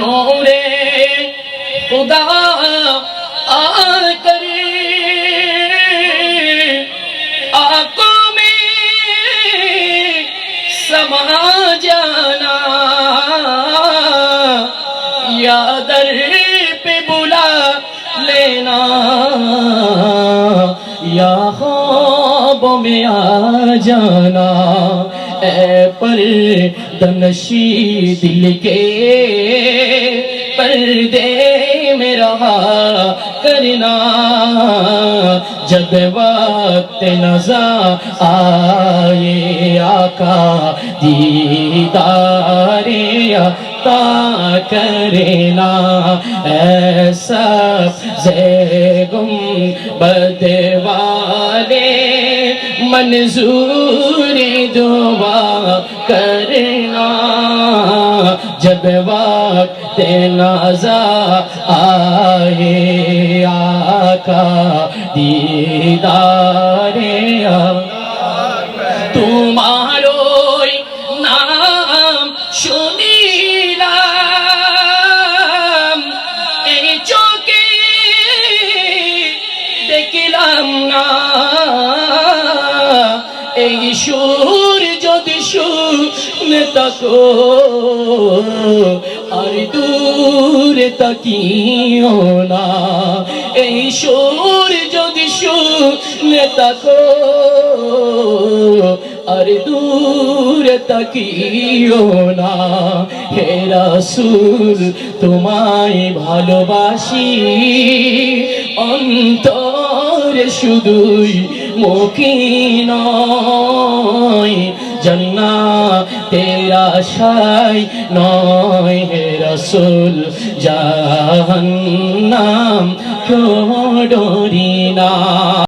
نورے خدا آ کر سما جانا یا در پہ بلا لینا یا میں آ جانا اے پر دنشی دل کے پردے میں رہا کرنا جب وقت نظر آئے آقا دیدار عطا کرنا ایسا زیگم بدوالے منظور دعا کرنا جب وقت نازا آئے آقا دیدار تمہاروی نام شنیلا اے چوکے دیکھ لامنا اے شور যদি শুনে তাকো আর দূরে তাকিও না এই সুর যদি শুনে তাকো আর দূরে তাকিও না হে রাসূল তোমায় ভালোবাসি অন্তরে শুধুই মুখী জন্না তেরা সাই নয় হে রসুল জাহান্নাম কেউ ডরি না